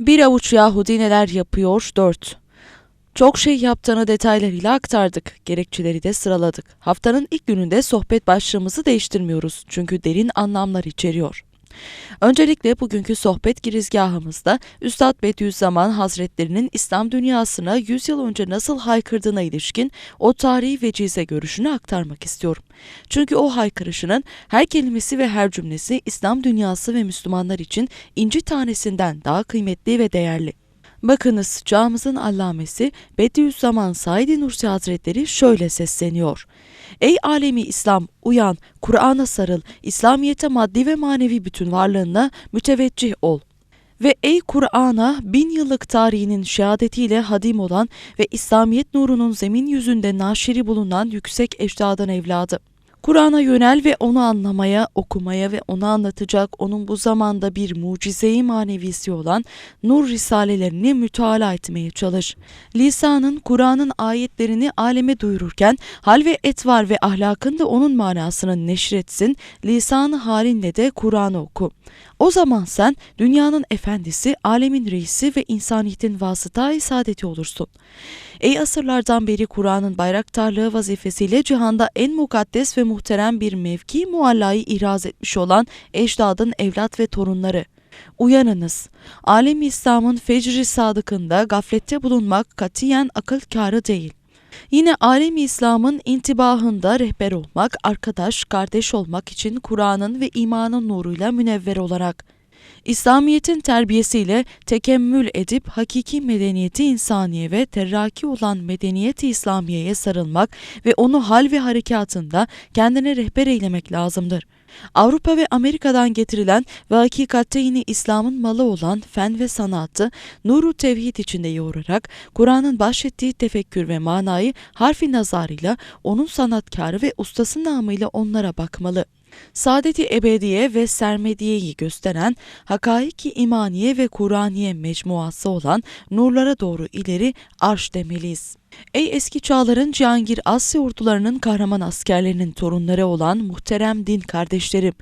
Bir avuç Yahudi neler yapıyor? 4. Çok şey yaptığını detaylarıyla aktardık. Gerekçeleri de sıraladık. Haftanın ilk gününde sohbet başlığımızı değiştirmiyoruz. Çünkü derin anlamlar içeriyor. Öncelikle bugünkü sohbet girizgahımızda Üstad Bediüzzaman Hazretlerinin İslam dünyasına 100 yıl önce nasıl haykırdığına ilişkin o tarihi vecize görüşünü aktarmak istiyorum. Çünkü o haykırışının her kelimesi ve her cümlesi İslam dünyası ve Müslümanlar için inci tanesinden daha kıymetli ve değerli. Bakınız çağımızın allamesi Bediüzzaman Said Nursi Hazretleri şöyle sesleniyor. Ey alemi İslam uyan, Kur'an'a sarıl, İslamiyete maddi ve manevi bütün varlığına müteveccih ol. Ve ey Kur'an'a bin yıllık tarihinin şehadetiyle hadim olan ve İslamiyet nurunun zemin yüzünde naşiri bulunan yüksek ecdadın evladı. Kur'an'a yönel ve onu anlamaya, okumaya ve onu anlatacak onun bu zamanda bir mucizeyi manevisi olan nur risalelerini mütalaa etmeye çalış. Lisanın Kur'an'ın ayetlerini aleme duyururken hal ve etvar ve ahlakın da onun manasını neşretsin, lisanı halinle de Kur'an'ı oku. O zaman sen dünyanın efendisi, alemin reisi ve insaniyetin vasıta saadeti olursun. Ey asırlardan beri Kur'an'ın bayraktarlığı vazifesiyle cihanda en mukaddes ve muhterem bir mevki muallayı ihraz etmiş olan ecdadın evlat ve torunları. Uyanınız. Alem İslam'ın fecri sadıkında gaflette bulunmak katiyen akıl kârı değil. Yine alem İslam'ın intibahında rehber olmak, arkadaş, kardeş olmak için Kur'an'ın ve imanın nuruyla münevver olarak İslamiyet'in terbiyesiyle tekemmül edip hakiki medeniyeti insaniye ve terraki olan medeniyeti İslamiye'ye sarılmak ve onu hal ve harekatında kendine rehber eylemek lazımdır. Avrupa ve Amerika'dan getirilen ve hakikatte yine İslam'ın malı olan fen ve sanatı nuru tevhid içinde yoğurarak Kur'an'ın bahşettiği tefekkür ve manayı harfi nazarıyla onun sanatkarı ve ustası namıyla onlara bakmalı saadeti ebediye ve sermediyeyi gösteren hakaiki imaniye ve Kur'aniye mecmuası olan nurlara doğru ileri arş demeliyiz. Ey eski çağların Cihangir Asya ordularının kahraman askerlerinin torunları olan muhterem din kardeşlerim.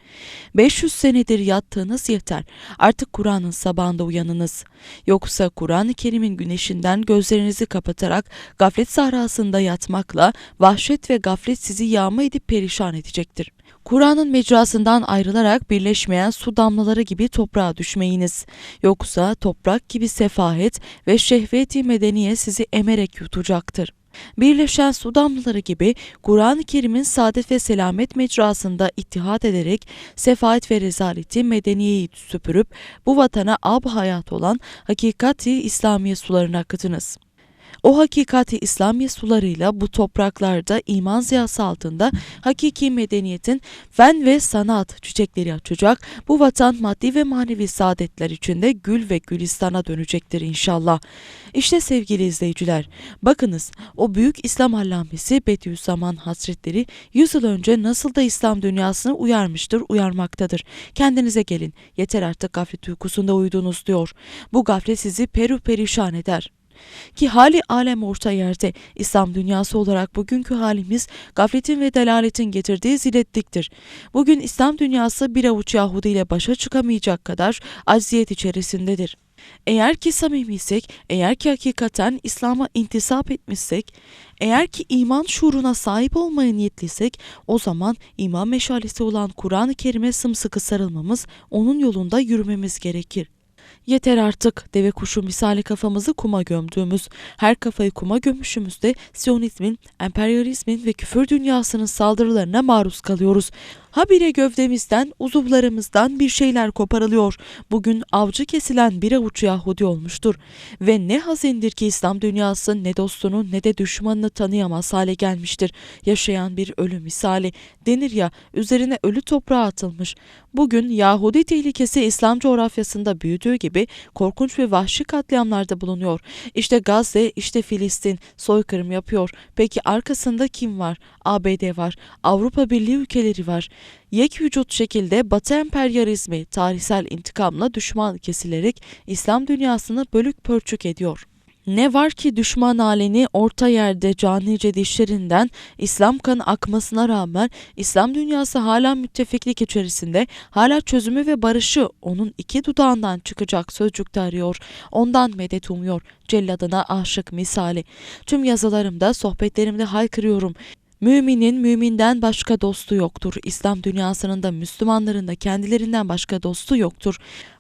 500 senedir yattığınız yeter. Artık Kur'an'ın sabahında uyanınız. Yoksa Kur'an-ı Kerim'in güneşinden gözlerinizi kapatarak gaflet sahrasında yatmakla vahşet ve gaflet sizi yağma edip perişan edecektir. Kur'an'ın mecrasından ayrılarak birleşmeyen su damlaları gibi toprağa düşmeyiniz. Yoksa toprak gibi sefahet ve şehveti medeniye sizi emerek yutacaktır. Birleşen su damlaları gibi Kur'an-ı Kerim'in saadet ve selamet mecrasında ittihat ederek sefaat ve rezaleti medeniyeyi süpürüp bu vatana ab hayat olan hakikati İslamiye sularına akıtınız.'' O hakikati İslamiye sularıyla bu topraklarda iman ziyası altında hakiki medeniyetin fen ve sanat çiçekleri açacak. Bu vatan maddi ve manevi saadetler içinde gül ve gülistana dönecektir inşallah. İşte sevgili izleyiciler, bakınız o büyük İslam allamesi Bediüzzaman Hazretleri 100 yıl önce nasıl da İslam dünyasını uyarmıştır, uyarmaktadır. Kendinize gelin, yeter artık gaflet uykusunda uyudunuz diyor. Bu gaflet sizi peru perişan eder. Ki hali alem orta yerde İslam dünyası olarak bugünkü halimiz gafletin ve delaletin getirdiği ziletliktir. Bugün İslam dünyası bir avuç Yahudi ile başa çıkamayacak kadar acziyet içerisindedir. Eğer ki samimiysek, eğer ki hakikaten İslam'a intisap etmişsek, eğer ki iman şuuruna sahip olmaya niyetliysek, o zaman iman meşalesi olan Kur'an-ı Kerim'e sımsıkı sarılmamız, onun yolunda yürümemiz gerekir. Yeter artık deve kuşu misali kafamızı kuma gömdüğümüz, her kafayı kuma gömüşümüzde Siyonizmin, emperyalizmin ve küfür dünyasının saldırılarına maruz kalıyoruz. Habire gövdemizden, uzuvlarımızdan bir şeyler koparılıyor. Bugün avcı kesilen bir avuç Yahudi olmuştur. Ve ne hazindir ki İslam dünyası ne dostunu ne de düşmanını tanıyamaz hale gelmiştir. Yaşayan bir ölü misali. Denir ya üzerine ölü toprağa atılmış. Bugün Yahudi tehlikesi İslam coğrafyasında büyüdüğü gibi korkunç ve vahşi katliamlarda bulunuyor. İşte Gazze, işte Filistin soykırım yapıyor. Peki arkasında kim var? ABD var, Avrupa Birliği ülkeleri var yek vücut şekilde Batı emperyalizmi tarihsel intikamla düşman kesilerek İslam dünyasını bölük pörçük ediyor. Ne var ki düşman aleni orta yerde canice dişlerinden İslam kanı akmasına rağmen İslam dünyası hala müttefiklik içerisinde, hala çözümü ve barışı onun iki dudağından çıkacak sözcükte arıyor. Ondan medet umuyor. Celladına aşık misali. Tüm yazılarımda, sohbetlerimde haykırıyorum. Müminin müminden başka dostu yoktur. İslam dünyasının da Müslümanların da kendilerinden başka dostu yoktur.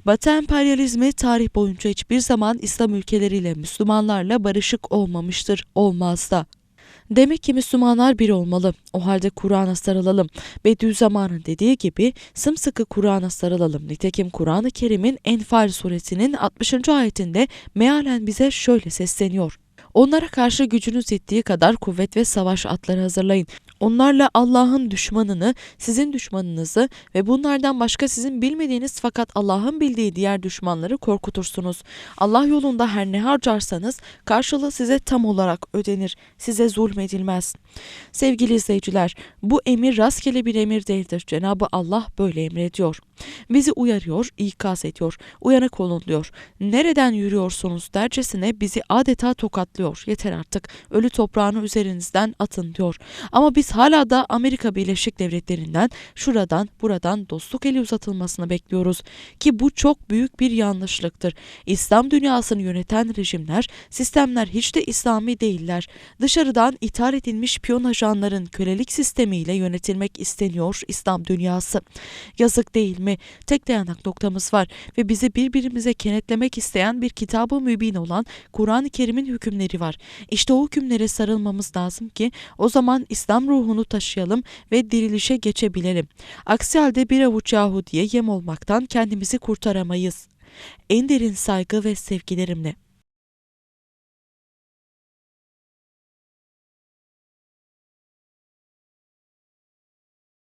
Batı emperyalizmi tarih boyunca hiçbir zaman İslam ülkeleriyle Müslümanlarla barışık olmamıştır. Olmaz da. Demek ki Müslümanlar bir olmalı. O halde Kur'an'a sarılalım. Bediüzzaman'ın dediği gibi sımsıkı Kur'an'a sarılalım. Nitekim Kur'an-ı Kerim'in Enfal suresinin 60. ayetinde mealen bize şöyle sesleniyor. Onlara karşı gücünüz yettiği kadar kuvvet ve savaş atları hazırlayın. Onlarla Allah'ın düşmanını, sizin düşmanınızı ve bunlardan başka sizin bilmediğiniz fakat Allah'ın bildiği diğer düşmanları korkutursunuz. Allah yolunda her ne harcarsanız karşılığı size tam olarak ödenir. Size zulmedilmez. Sevgili izleyiciler, bu emir rastgele bir emir değildir. Cenabı Allah böyle emrediyor. Bizi uyarıyor, ikaz ediyor. Uyanık olun diyor. Nereden yürüyorsunuz dercesine bizi adeta tokatlıyor. Yeter artık. Ölü toprağını üzerinizden atın diyor. Ama biz hala da Amerika Birleşik Devletleri'nden şuradan buradan dostluk eli uzatılmasını bekliyoruz. Ki bu çok büyük bir yanlışlıktır. İslam dünyasını yöneten rejimler, sistemler hiç de İslami değiller. Dışarıdan ithal edilmiş piyon ajanların kölelik sistemiyle yönetilmek isteniyor İslam dünyası. Yazık değil mi? Tek dayanak noktamız var ve bizi birbirimize kenetlemek isteyen bir kitabı mübin olan Kur'an-ı Kerim'in hükümleri var. İşte o hükümlere sarılmamız lazım ki o zaman İslam ruhunu taşıyalım ve dirilişe geçebilelim. Aksi halde bir avuç Yahudiye yem olmaktan kendimizi kurtaramayız. En derin saygı ve sevgilerimle.